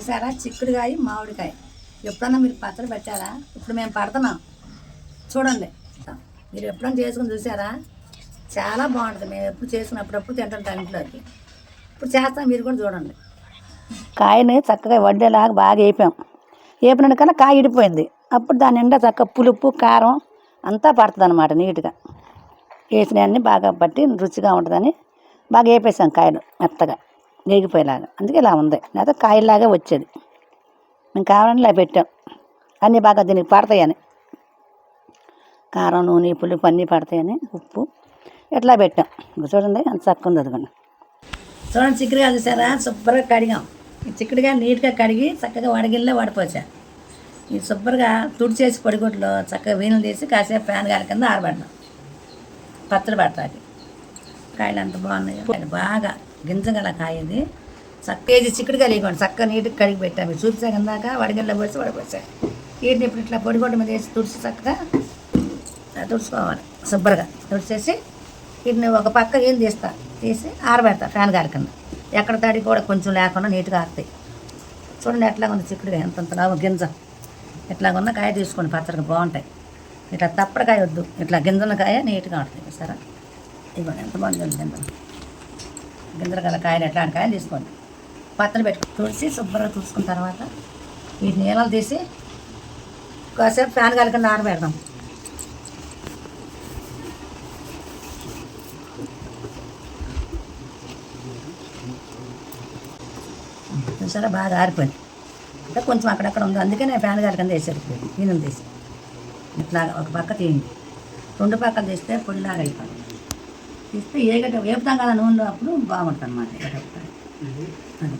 చూసారా? చిక్కుడుకాయ మామిడికాయ. ఎప్పుడన్నా మీరు పచ్చడి పెట్టారా? ఇప్పుడు మేము పడుతున్నాం చూడండి. మీరు ఎప్పుడన్నా చేసుకుని చూసారా? చాలా బాగుంటుంది. మేము ఎప్పుడు చేసుకున్నప్పుడప్పుడు తింటుంటాం ఇంట్లోకి ఇప్పుడు చేస్తాం. మీరు కూడా చూడండి. కాయని చక్కగా వడ్డేలాగా బాగా వేపాం. వేపినట్టు కన్నా కాయ ఇడిపోయింది. అప్పుడు దాని నిండా చక్కగా పులుపు కారం అంతా పడుతుంది అనమాట నీట్గా. వేసినవన్నీ బాగా పట్టి రుచిగా ఉంటుందని బాగా వేపేసాం కాయలు మెత్తగా. నేగిపోయేలాగా అందుకే ఇలా ఉంది. లేదా కాయలాగా వచ్చేది. మేము కావాలని ఇలా పెట్టాం. అన్నీ బాగా దీనికి పడతాయని. కారం నూనె పులుపు అన్నీ పడతాయని ఉప్పు ఇట్లా పెట్టాం. చూడండి అంత చక్కగా ఉంది అదిగోండి. చూడండి చిక్కుడుగా చూసారా? సూపర్గా కడిగాం. ఈ చిక్కుడుగా నీట్గా కడిగి చక్కగా వడగిల్లో వడపోసా. ఈ సూపర్గా తుడిచేసి పొడిగుట్లో చక్కగా వీణలు తీసి కాసేపు ఫ్యాన్ గాలి కింద ఆరబెట్టినాం. పచ్చడి పట్టాలి కాయలు అంత బాగున్నాయో. బాగా గింజగల కాయ ఇది చక్క కేజీ చిక్కుడు ఇవ్వండి చక్కగా నీట్గా కడిగి పెట్టాము మీరు చూపించా కిందాక పోసి వడపోసా వీటిని ఇప్పుడు ఇట్లా పొడిగుడ్డ మీద వేసి తుడిచి చక్కగా తుడుచుకోవాలి. శుభ్రంగా తుడిచేసి వీటిని ఒక పక్క ఏం తీస్తా? తీసి ఆరబెడతా ఫ్యాన్ గారి కింద. ఎక్కడ తడి కూడా కొంచెం లేకుండా నీట్గా ఆరుతాయి. చూడండి ఎట్లా ఉంది చిక్కుడుగా. ఎంత లాభం గింజ. ఇట్లా ఉన్న కాయ తీసుకోండి పచ్చడికి బాగుంటాయి. ఇట్లా తప్పడకాయ వద్దు. ఇట్లా గింజల కాయ నీట్గా ఆడుతాయి సరే? ఇవ్వండి ఎంత బాగుంది గింజలు. గింజలు గల కాయలు ఎట్లాంటి కాయలు తీసుకోండి. పత్రలు పెట్టుకుని తుడిచి శుభ్రంగా తుడుచుకున్న తర్వాత ఈ నీళ్ళలు తీసి కాసేపు ఫ్యాన్ కలిగి కింద ఆరబెడదాం. చూసారా? బాగా ఆరిపోయింది. అంటే కొంచెం అక్కడక్కడ ఉంది. అందుకే నేను ఫ్యాన్ గారి కింద వేసాడు ఈయన తీసి. ఇట్లా ఒక పక్క తీయండి. రెండు పక్కలు తీస్తే పొడిలాగా అయిపోయింది తీస్తే ఏగట వేపుతాం కదా నూనెలో అప్పుడు బాగుంటుంది అన్నమాట అది.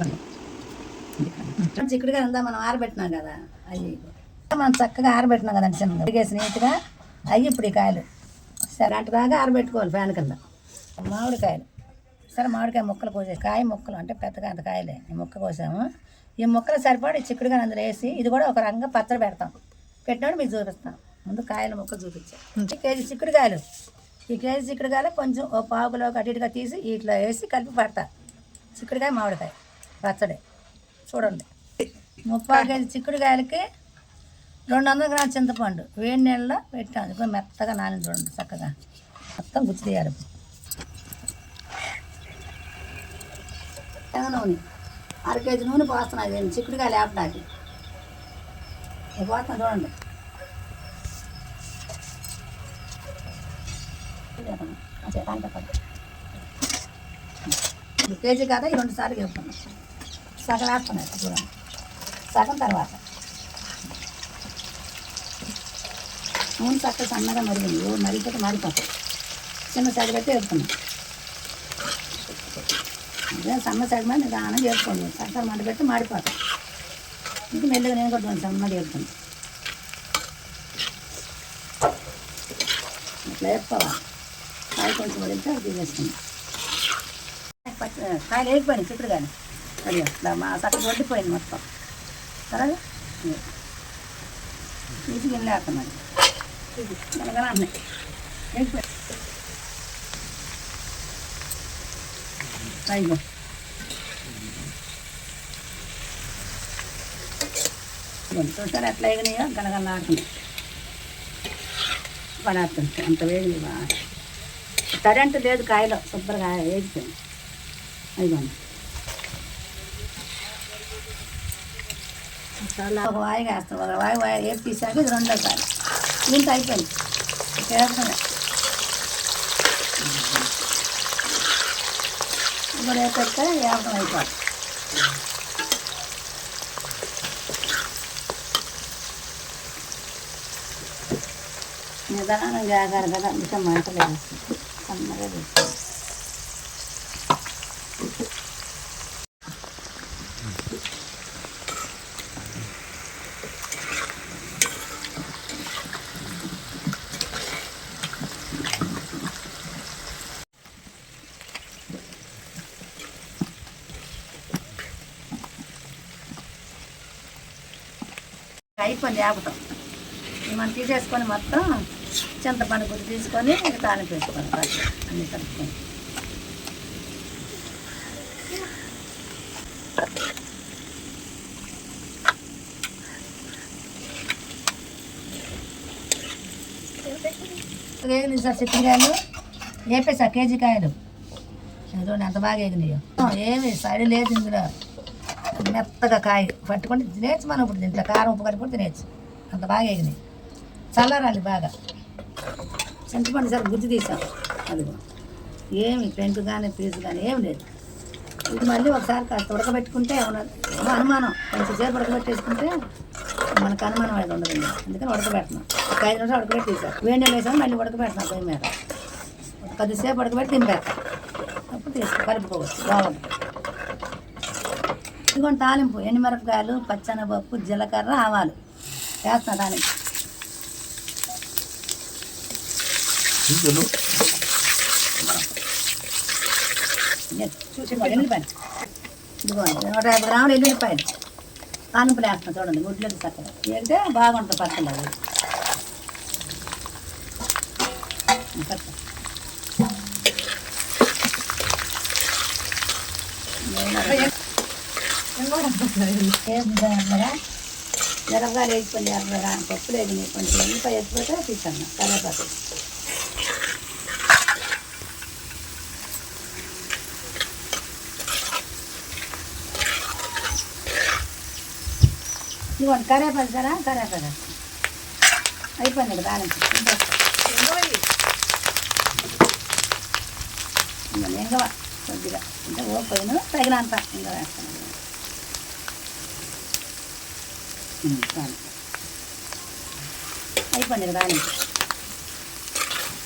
ఉంది. చిక్కుడుగా ఉందా? మనం ఆరబెట్టినాం కదా. అవి మనం చక్కగా ఆరబెట్టినాం కదండి చిన్నగా ఉడికేసి నీట్గా అవి ఇప్పుడు ఈ కాయలు. సరే అటు దాకా ఆరబెట్టుకోవాలి ఫ్యాన్ కింద. మామిడికాయలు. సరే మామిడికాయ ముక్కలు కోసేసి కాయ ముక్కలు అంటే పెద్దగా అంత కాయలే ఈ ముక్క కోసాము. ఈ ముక్కలు సరిపడి చిక్కుడుగా అందులో వేసి ఇది కూడా ఒక రంగా పచ్చడి పెడతాం. పెట్టినప్పుడు మీకు చూపిస్తాం. ముందు కాయల ముక్కలు చూపించాం. కేజీ చిక్కుడుకాయలు. ఈ కేజీ చిక్కుడుకాయలు కొంచెం ఓ పావు కిలో అటు ఇటుగా తీసి ఇట్లా వేసి కలిపి పడతా. చిక్కుడుకాయ మామిడికాయ పచ్చడి. చూడండి. ముప్పై కేజీ చిక్కుడుకాయలకి రెండు వందల గ్రాముల చింతపండు వేడి నీళ్ళలో పెట్టాను ఇప్పుడు మెత్తగా నాని చూడండి చక్కగా. మొత్తం గుర్తు తీయాలి. తెగ నూనె. అర కేజీ నూనె పోస్తున్నాను నేను చిక్కుడుకాయ లేపడానికి పోతున్నా చూడండి. అదే, కేజీ కదా? ఈ రెండు సార్లు చెప్తాను సగం వేస్తున్నాయి చూడండి. సగం తర్వాత. నూనె చక్క సన్నగా మరిగింది. మరిగితే మారిపోతాయి చిన్న సగ పెట్టి వేపుకున్నాం అదే సన్న సగమే నిదానం చేసుకోండి చక్కర మంట పెట్టి మాడిపోతాం ఇంక మెల్లగా నేను కొట్టుకోండి సమ్మ సన్నగా ఇట్లా వేపుకోవాలి కాయ కొంచెం వదిలితే అది తీసేసుకున్నాం కాయలు వేగిపోయినాయి చిక్కుడు కానీ అది మా చక్కగా వడ్డిపోయింది మొత్తం. సరే తీసి గిన్నె వేస్తున్నాను మెల్లగా అన్నాయి వేగిపోయి అయ్యో చూసారు ఎట్లా వేగినాయో గనగన ఆడుతున్నాయి పడేస్తుంది అంత వేగినాయి బాగా తడి లేదు కాయలో శుభ్రంగా వేగిపోయింది అయిపోయింది చాలా ఒక వాయి వేస్తాం ఒక వాయి వాయి వేసి తీసాక ఇది రెండోసారి ఇంత అయిపోయింది చేస్తున్నాయి ఇప్పుడు వేసేస్తే వేపడం అయిపోతుంది నిదానంగా జాగారు కదా అందుకే మంటలు వేస్తుంది సన్నగా వేస్తుంది అయిపోయింది ఆపుతాం మనం తీసేసుకొని మొత్తం చింతపండు గుడ్డు తీసుకొని ఇక తాలింపు వేసుకోవాలి అన్ని కలుపుకొని. వేగినాయి సార్ చిక్కుడుకాయలు వేపేసా కేజీ కాయలు. ఎంత బాగా వేగినాయో ఏమి సైడ్ లేదు ఇందులో. మెత్తగా కాయ పట్టుకొని తినేచ్చు మనం ఇప్పుడు దీంట్లో కారం ఉప్పు కలుపుకొని తినేచ్చు అంత బాగా ఎగినాయి. చల్లారాలి బాగా. చింతపండు సార్ గుజ్జు తీసాం. అదిగో. ఏమి పెంకు కానీ పీసు కానీ ఏమి లేదు. ఇది మళ్ళీ ఒకసారి కాస్త ఉడకబెట్టుకుంటే ఏమన్నా అనుమానం. కొంచెం సేపు ఉడకబెట్టేసుకుంటే మనకు అనుమానం అనేది ఉండదు అందుకని ఉడకబెట్టినాం. ఒక ఐదు నిమిషాలు ఉడకబెట్టి తీసాం వేడి నీళ్ళు వేసాం మళ్ళీ ఉడకబెట్టినాం పొయ్యి మీద. కొద్దిసేపు ఉడకబెట్టి తింపేస్తాం అప్పుడు తీసుకో కలుపుకోవచ్చు. బాగుంటుంది ఇదిగోండి తాలింపు ఎండుమిరపకాయలు పచ్చనపప్పు జీలకర్ర ఆవాలు. వేస్తున్నా తాలింపు చూసి ఎల్లుల్లిపాయలు. ఇదిగోండి నూట యాభై గ్రాములు ఎల్లుల్లిపాయలు. తాలింపులు వేస్తున్నా చూడండి గుడ్లకి చక్కగా. వేస్తే బాగుంటుంది పచ్చళ్ళు అది పచ్చ. ఎర్రగా మిరపకాయలు వేసుకొని ఎర్రగా లేదు వేసి కొంచెం ఎల్లిపాయ వేసిపోతే తీసాను కరేపాకు ఇవ్వండి కరేపాకు సరా కరేపాకు అయిపోయింది ఇక్కడ దాని ఇంకా కొద్దిగా ఇంకా ఓపోయిన తగినంత ఇంకా వేస్తాను ఉమ్, చాలు అయిపోయింది కదా దాని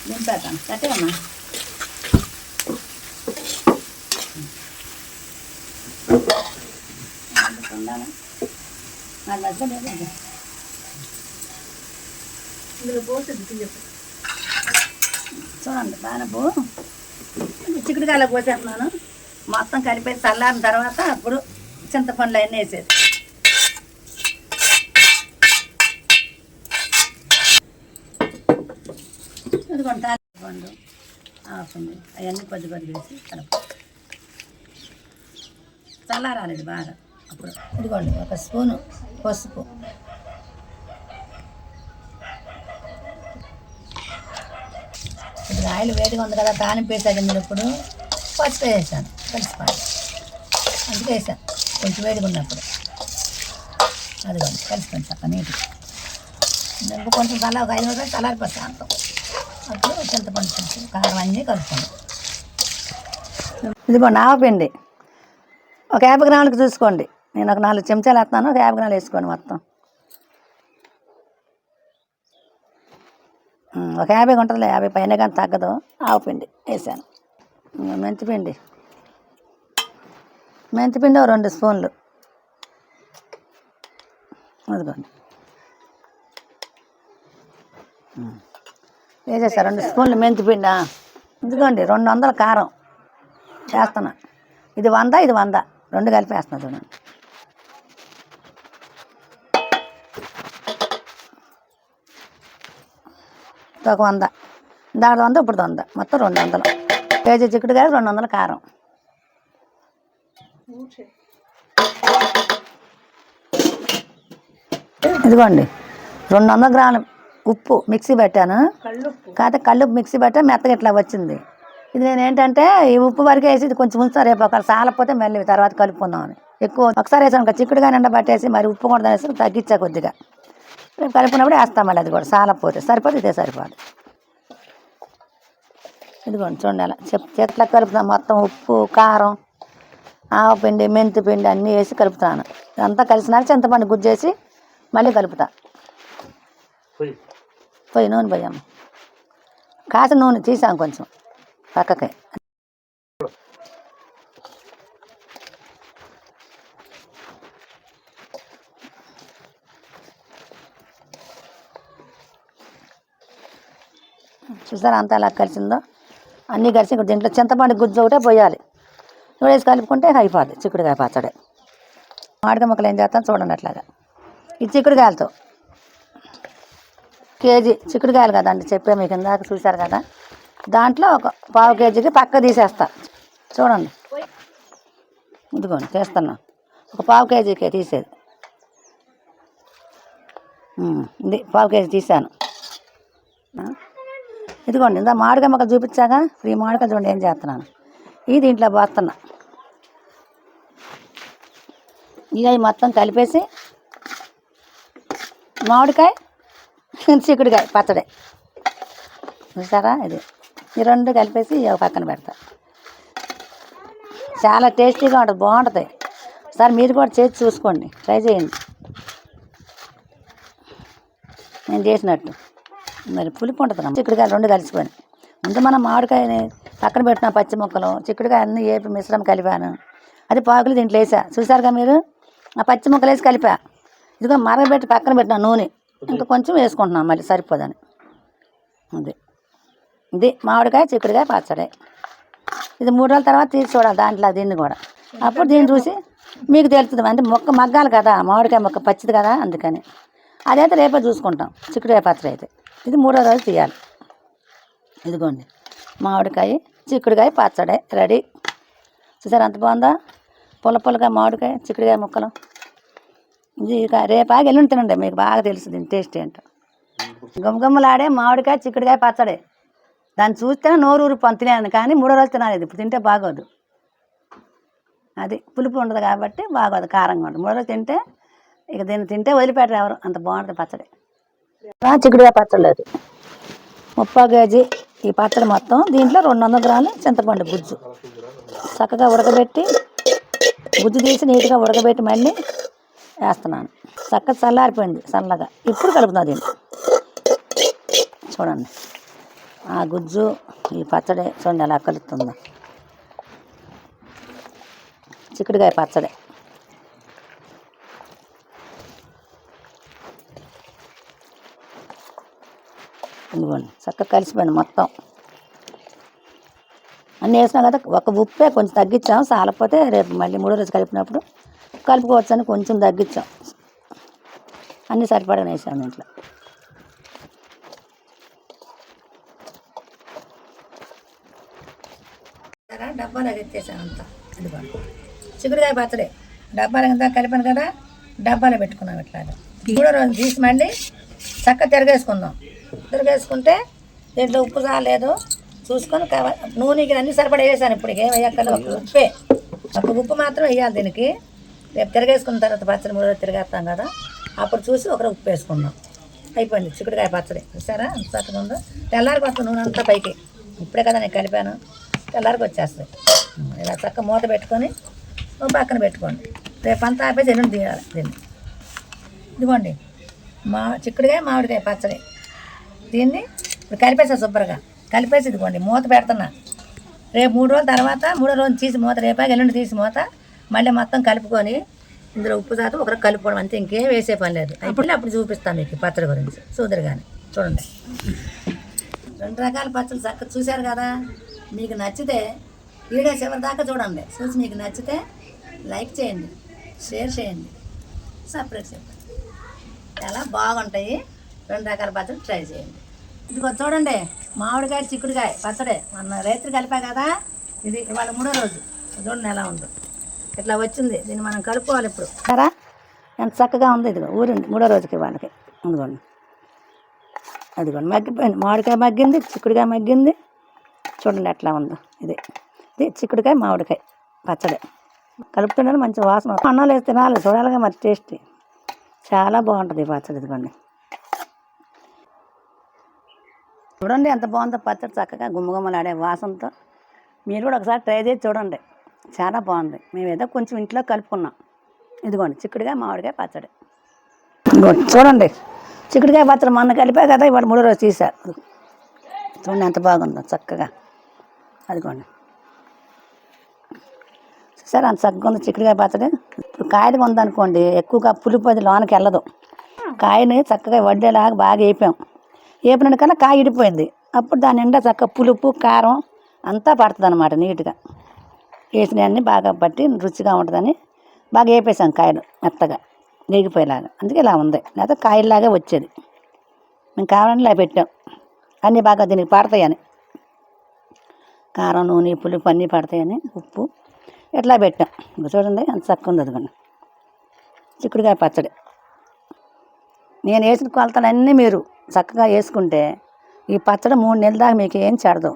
దింపేస్తాను కట్టేయమ్మా. ఉండాలి? నాకు నచ్చలేదు ఇందులో తీయపు చూడండి దానపు చిక్కుడుకాయలు పోసేస్తున్నాను మొత్తం కలిపేసి చల్లారిన తర్వాత అప్పుడు చింతపండ్లు అన్నీ వేసేది ఇదిగోండి పండు ఆపండి అవన్నీ కొద్ది కొద్ది వేసి కలప చల్లారాలేదు బాగా. అప్పుడు ఇదిగోండి ఒక స్పూను పసుపు. ఇప్పుడు ఆయిల్ వేడిగా ఉంది కదా తాలింపు వేసాను ఇందులో ఇప్పుడు పసుపు వేసాను కలిసిపోయి అందుకే వేసాను కొంచెం వేడిగా ఉన్నప్పుడు. అదిగోండి కలిసిపోయింది చక్క నీట్గా. ఇంకా కొంచెం తల ఒక ఐదు నిమిషాలు చల్లారిపోతాను. అంతం చింతపండు కారం అన్నీ కలుపుకోండి ఇదిగోండి ఆవపిండి ఒక యాభై గ్రాములకు చూసుకోండి. నేను ఒక నాలుగు చెంచాలు వేస్తాను ఒక యాభై గ్రాములు వేసుకోండి మొత్తం. ఒక యాభై ఉంటుందిలే యాభై పైన కానీ తగ్గదు. ఆవపిండి వేసాను. మెంతిపిండి మెంతిపిండి ఒక రెండు స్పూన్లు. అదిగోండి. వేసేసా రెండు స్పూన్లు మెంతిపిండి ఇదిగోండి రెండు వందల కారం చేస్తున్నా. ఇది వంద ఇది వంద. రెండు కలిపేస్తున్నా చూడండి. ఒక వంద. దాడు వంద ఇప్పుడు వంద. మొత్తం రెండు వందలు. పేజీ చిక్కుడు కాదు రెండు వందల కారం. ఇదిగోండి రెండు వందల గ్రాములు ఉప్పు మిక్సీ పెట్టాను. కాకపోతే కళ్ళు మిక్సీ పెట్టా మెత్తగా ఇట్లా వచ్చింది. ఇది నేను ఏంటంటే ఈ ఉప్పు వరకు వేసి ఇది కొంచెం ఉంచుతా రేపు ఒకవేళ సాలపోతే మళ్ళీ తర్వాత కలుపుకుందామని. ఎక్కువ ఒకసారి వేసాను ఇంకా చిక్కుడుగా నిండా పట్టేసి మరి ఉప్పు కూడా వేసి తగ్గించా కొద్దిగా. రేపు కలిపినప్పుడు వేస్తాం మళ్ళీ అది కూడా సాలపోతే సరిపోతే ఇదే సరిపోదు. ఇదిగోండి చూడండి అలా చెప్ చెట్లకు కలుపుతాం మొత్తం ఉప్పు కారం ఆవపిండి మెంతి పిండి అన్నీ వేసి కలుపుతాను. ఇదంతా కలిసినాక చింతపండు గుజ్జేసి మళ్ళీ కలుపుతా. పోయి నూనె పోయాము. కాసిన నూనె తీసాం కొంచెం పక్కకి. చూసారా అంతా ఎలా కలిసిందో? అన్నీ కలిసి ఇక్కడ దీంట్లో చింతపండు గుజ్జు ఒకటే పోయాలి. ఇప్పుడు వేసి కలుపుకుంటే అయిపోద్ది చిక్కుడుకాయ పచ్చడి. మామిడికాయ మొక్కలు ఏం చేస్తాం చూడండి అట్లాగా. ఈ చిక్కుడుకాయలతో కేజీ చిక్కుడుకాయలు కదండి చెప్పే మీకు ఇందాక చూశారు కదా. దాంట్లో ఒక పావు కేజీకి పక్క తీసేస్తా. చూడండి. ఇదిగోండి తీస్తున్నా. ఒక పావు కేజీకే తీసేది. ఇది పావు కేజీ తీసాను. ఇదిగోండి ఇందా మామిడికాయ మొక్కలు చూపించాగా? ఈ మామిడికాయ చూడండి ఏం చేస్తున్నాను? ఇది దీంట్లో పోస్తున్నా. ఇవి మొత్తం కలిపేసి మామిడికాయ చిక్కుడుకాయ పచ్చడి. చూసారా ఇది? ఈ రెండు కలిపేసి ఒక పక్కన పెడతా. చాలా టేస్టీగా ఉంటుంది బాగుంటుంది. సార్ మీరు కూడా చేసి చూసుకోండి ట్రై చేయండి. నేను చేసినట్టు. మరి పులిపు ఉంటుంది చిక్కుడుకాయలు రెండు కలిసిపోయి ముందు మనం మామిడికాయని పక్కన పెట్టిన పచ్చి ముక్కలు చిక్కుడుకాయ అన్నీ ఏపి మిశ్రమం కలిపాను. అది పాకులు దీంట్లో వేసా. చూసారుగా మీరు? ఆ పచ్చి ముక్కలు వేసి కలిపా. ఇదిగో మరగబెట్టి పక్కన పెట్టిన నూనె. ఇంకా కొంచెం వేసుకుంటున్నాం మళ్ళీ సరిపోదని. ఇది ఇది మామిడికాయ చిక్కుడుకాయ పచ్చడి. ఇది మూడు రోజుల తర్వాత తీసి చూడాలి దాంట్లో దీన్ని కూడా. అప్పుడు దీన్ని చూసి మీకు తెలుస్తుంది అంటే మొక్క మగ్గాలి కదా మామిడికాయ మొక్క పచ్చిది కదా అందుకని. అదైతే రేపే చూసుకుంటాం చిక్కుడుకాయ పచ్చడి అయితే. ఇది మూడో రోజు తీయాలి. ఇదిగోండి. మామిడికాయ చిక్కుడుకాయ పచ్చడి రెడీ. చూసారు అంత బాగుందా? పుల్ల పుల్లగా మామిడికాయ చిక్కుడుకాయ ముక్కలు. ఇక రేపాకి ఎల్లుండి తినండి మీకు బాగా తెలుసు దీని టేస్ట్ ఏంటో గుమ్మగుమ్మలాడే మామిడికాయ చిక్కుడుకాయ పచ్చడే. దాన్ని చూస్తేనే నోరు ఊరు తినాను కానీ మూడో రోజు తినాలి ఇప్పుడు తింటే బాగోదు. అది పులుపు ఉండదు కాబట్టి బాగోదు కారంగా ఉంటుంది మూడో రోజు తింటే ఇక దీన్ని తింటే వదిలిపెట్టరు ఎవరు. అంత బాగుంటుంది పచ్చడి. చిక్కుడుగా చిక్కుడుకాయ పచ్చడి లేదు ముప్పై కేజీ ఈ పచ్చడి మొత్తం. దీంట్లో రెండు వందల గ్రాములు చింతపండు గుజ్జు. చక్కగా ఉడకబెట్టి గుజ్జు తీసి నీట్గా ఉడకబెట్టి మళ్ళీ వేస్తున్నాను. చక్కగా చల్లారిపోయింది చల్లగా ఇప్పుడు కలుపుతున్నా దీన్ని. చూడండి. ఆ గుజ్జు ఈ పచ్చడి చూడండి ఎలా కలుపుతుందో. చిక్కుడుకాయ పచ్చడి. ఇదిగోండి చక్కగా కలిసిపోయింది మొత్తం. అన్నీ వేసినాం కదా ఒక ఉప్పే కొంచెం తగ్గించాం సాలపోతే రేపు మళ్ళీ మూడో రోజు కలిపినప్పుడు కలుపుకోవచ్చు అని కొంచెం తగ్గించాం. అన్నీ సరిపడా వేసాం దీంట్లో. డబ్బాలో ఎత్తేసాను అంతా. ఇదిగోండి చిగురుకాయ పచ్చడి డబ్బాలు ఎంత కలిపాను కదా డబ్బాలో పెట్టుకున్నాం ఇట్లాగా. మూడో రోజు తీసి మళ్ళీ చక్క తిరగేసుకుందాం. తిరగేసుకుంటే దీంట్లో ఉప్పు సాలేదు చూసుకొని కావాలి నూనెకి అన్ని సరిపడా వేసాను. ఇప్పుడు ఏం ఒక ఉప్పే. ఒక ఉప్పు మాత్రం వేయాలి దీనికి. రేపు తిరగేసుకున్న తర్వాత పచ్చడి మూడో రోజులు తిరగేస్తాం కదా అప్పుడు చూసి ఒకరు ఉప్పు వేసుకుందాం. అయిపోయింది చిక్కుడుకాయ పచ్చడి. చూసారా? చక్కగా ఉందో? తెల్లారికి వస్తుంది నూనె అంతా పైకి. ఇప్పుడే కదా నేను కలిపాను. తెల్లారికి వచ్చేస్తుంది. ఇలా చక్క మూత పెట్టుకొని పక్కన పెట్టుకోండి. రేపు అంతా ఆపేసి ఎల్లుండి తీయాలి దీన్ని. ఇదిగోండి మా చిక్కుడుకాయ మామిడికాయ పచ్చడి. దీన్ని ఇప్పుడు కలిపేసా శుభ్రంగా. కలిపేసి ఇదిగోండి మూత పెడుతున్నా. రేపు మూడు రోజుల తర్వాత మూడో రోజు తీసి మూత రేపాకి ఎల్లుండి తీసి మూత మళ్ళీ మొత్తం కలుపుకొని ఇందులో ఉప్పు శాతం ఒకరు కలుపుకోవడం అంతే ఇంకేం వేసే పని లేదు. ఇప్పుడు అప్పుడు చూపిస్తాను మీకు పచ్చడి గురించి. చూద్దరు కానీ చూడండి. రెండు రకాల పచ్చళ్ళు చక్కగా చూశారు కదా? మీకు నచ్చితే వీడియో చివరి దాకా చూడండి. చూసి మీకు నచ్చితే లైక్ చేయండి షేర్ చేయండి సపరేట్ చేయండి. చాలా బాగుంటాయి. రెండు రకాల పచ్చడి ట్రై చేయండి. ఇదిగో చూడండి మామిడికాయ చిక్కుడుకాయ పచ్చడి. మన రైతులు కలిపా కదా? ఇది ఇవాళ మూడో రోజు. చూడండి ఎలా ఉందో. ఇట్లా వచ్చింది. దీన్ని మనం కలుపుకోవాలి ఇప్పుడు. సరా ఎంత చక్కగా ఉంది ఇదిగో. ఊరింది మూడో రోజుకి వాళ్ళకి. ఇదిగోండి. అదిగోండి మగ్గిపోయింది. మామిడికాయ మగ్గింది. చిక్కుడుకాయ మగ్గింది. చూడండి ఎట్లా ఉందో. ఇది. ఇది చిక్కుడుకాయ మామిడికాయ పచ్చడి. కలుపుతుండే మంచి వాసన అన్నం లేదు వేసి తినాలి. చూడాలిగా మరి టేస్టీ. చాలా బాగుంటుంది ఈ పచ్చడి ఇదిగోండి. చూడండి ఎంత బాగుందో పచ్చడి. చక్కగా గుమ్మగుమ్మలాడే వాసనతో. మీరు కూడా ఒకసారి ట్రై చేసి చూడండి. చాలా బాగుంది. మేము ఏదో కొంచెం ఇంట్లో కలుపుకున్నాం. ఇదిగోండి చిక్కుడుగా మామిడికాయ పచ్చడి. ఇదిగోండి చూడండి. చిక్కుడుకాయ పచ్చడి మొన్న కలిపా కదా ఇవాళ మూడో రోజు తీశారు. చూడండి ఎంత బాగుందో చక్కగా. అదిగోండి. సరే అంత చక్కగా ఉంది చిక్కుడుకాయ పచ్చడి? ఇప్పుడు కాయలు ఉందనుకోండి ఎక్కువగా పులుపు అది లోనకి వెళ్ళదు. కాయని చక్కగా వడ్డేలాగా బాగా వేపాం వేపిన కన్నా కాయ ఇడిపోయింది. అప్పుడు దాని నిండా చక్కగా పులుపు కారం అంతా పడుతుంది అనమాట నీట్గా. వేసిన అన్నీ బాగా పట్టి రుచిగా ఉంటుందని బాగా వేపేసాం కాయలు మెత్తగా నేగిపోయేలాగా. అందుకే ఇలా ఉంది. లేకపోతే కాయల్లాగా వచ్చేది. మేము కావాలని ఇలా పెట్టాం. అన్నీ బాగా దీనికి పడతాయని. కారం నూనె పులుపు అన్నీ పడతాయని ఉప్పు ఇట్లా పెట్టాం. చూడండి అంత చక్కగా ఉంది అదిగోండి. చిక్కుడుకాయ పచ్చడి. నేను వేసిన కొలతలన్నీ మీరు చక్కగా వేసుకుంటే ఈ పచ్చడి మూడు నెలల దాకా మీకు ఏం చెడదు.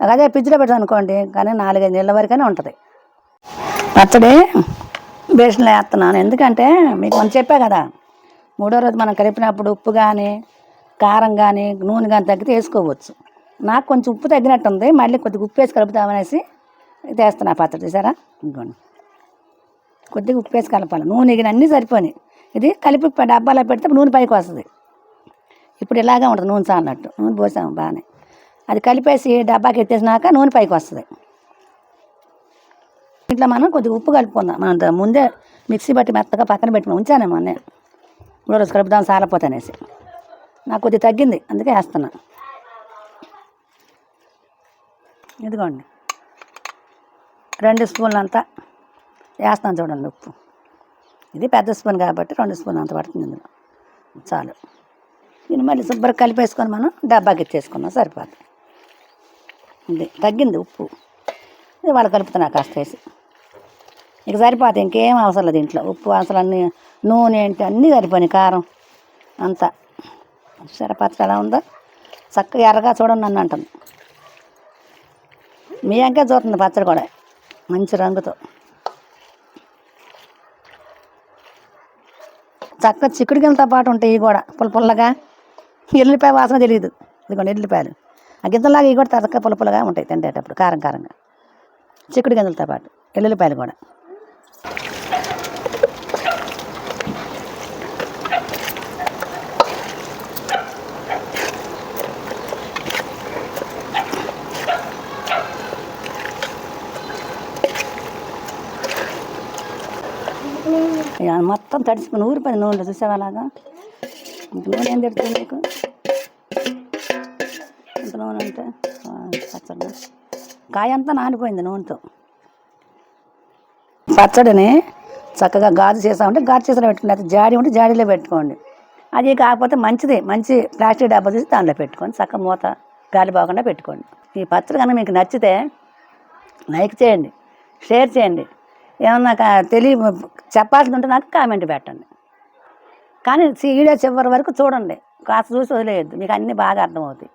అదే ఫ్రిడ్జ్లో పెట్టాను అనుకోండి కానీ నాలుగైదు నెలల వరకైనా ఉంటుంది. పచ్చడి బేషన్లో వేస్తున్నాను. ఎందుకంటే మీకు మనం చెప్పా కదా మూడో రోజు మనం కలిపినప్పుడు ఉప్పు కానీ కారం కానీ నూనె కానీ తగ్గితే వేసుకోవచ్చు. నాకు కొంచెం ఉప్పు తగ్గినట్టు ఉంది మళ్ళీ కొద్దిగా ఉప్పు వేసి కలుపుతామనేసి తెస్తున్నా పచ్చడి చూసారా? ఇంకోండి కొద్దిగా ఉప్పు వేసి కలపాలి. నూనె గిన్నె అన్నీ సరిపోయి ఇది కలిపి డబ్బాలో పెడితే నూనె పైకి వస్తుంది. ఇప్పుడు ఇలాగే ఉంటుంది నూనె చాలినట్టు. నూనె పోసాము బాగానే. అది కలిపేసి డబ్బాకి ఎత్తేసినాక నూనె పైకి వస్తుంది. ఇంట్లో మనం కొద్దిగా ఉప్పు కలుపుకుందాం. మనం ముందే మిక్సీ బట్టి మెత్తగా పక్కన పెట్టుకుని ఉంచాను మొన్నే. మూడో రోజు కలుపుదాం సాలపోతే అనేసి. నాకు కొద్దిగా తగ్గింది. అందుకే వేస్తున్నా. ఇదిగోండి. రెండు స్పూన్లు అంతా వేస్తాను చూడండి ఉప్పు. ఇది పెద్ద స్పూన్ కాబట్టి రెండు స్పూన్ అంత పడుతుంది ఇందులో. చాలు. దీన్ని మళ్ళీ శుభ్రం కలిపేసుకొని మనం డబ్బాకి ఇచ్చేసుకున్నాం సరిపోతుంది ఇది తగ్గింది ఉప్పు. ఇది వాళ్ళు కలుపుతున్నా కాస్త వేసి. ఇక సరిపోతాయి ఇంకేం అవసరం లేదు ఇంట్లో. ఉప్పు అసలు అన్నీ నూనె ఏంటి అన్నీ సరిపోయినాయి. కారం అంతా. సరే పచ్చడి ఎలా ఉందో చక్కగా ఎర్రగా చూడండి నన్ను అంటుంది. మీ అంకే చూస్తుంది పచ్చడి కూడా. మంచి రంగుతో. చక్కగా చిక్కుడుకాయలతో పాటు ఉంటాయి ఇవి కూడా. పుల్ల పుల్లగా. ఎల్లిపాయ వాసన తెలియదు. ఇదిగోండి ఎల్లిపాయలు. ఆ గింజలాగా ఇవి కూడా తరక పుల్ల పుల్లగా ఉంటాయి తింటేటప్పుడు కారం కారంగా. చిక్కుడు గింజలతో పాటు ఎల్లుల్లిపాయలు కూడా. మొత్తం తడిచిపోయిన ఊరిపోయింది నూనెలో చూసావా అలాగా? నూనె ఏం తిడుతుంది నీకు? అంటే పచ్చడి. కాయ అంతా నానిపోయింది నూనెతో. పచ్చడిని చక్కగా గాజు చేసామంటే గాజు చేసిన పెట్టుకోండి అయితే జాడి ఉంటే జాడీలో పెట్టుకోండి. అది కాకపోతే మంచిది మంచి ప్లాస్టిక్ డబ్బా తీసి దాంట్లో పెట్టుకోండి చక్క మూత గాలి పోకుండా పెట్టుకోండి. ఈ పచ్చడి కనుక మీకు నచ్చితే లైక్ చేయండి షేర్ చేయండి. ఏమన్నా కా- తెలియ చెప్పాల్సి ఉంటే నాకు కామెంట్ పెట్టండి. కానీ వీడియో చివరి వరకు చూడండి. కాస్త చూసి వదిలేయద్దు మీకు అన్నీ బాగా అర్థమవుతాయి.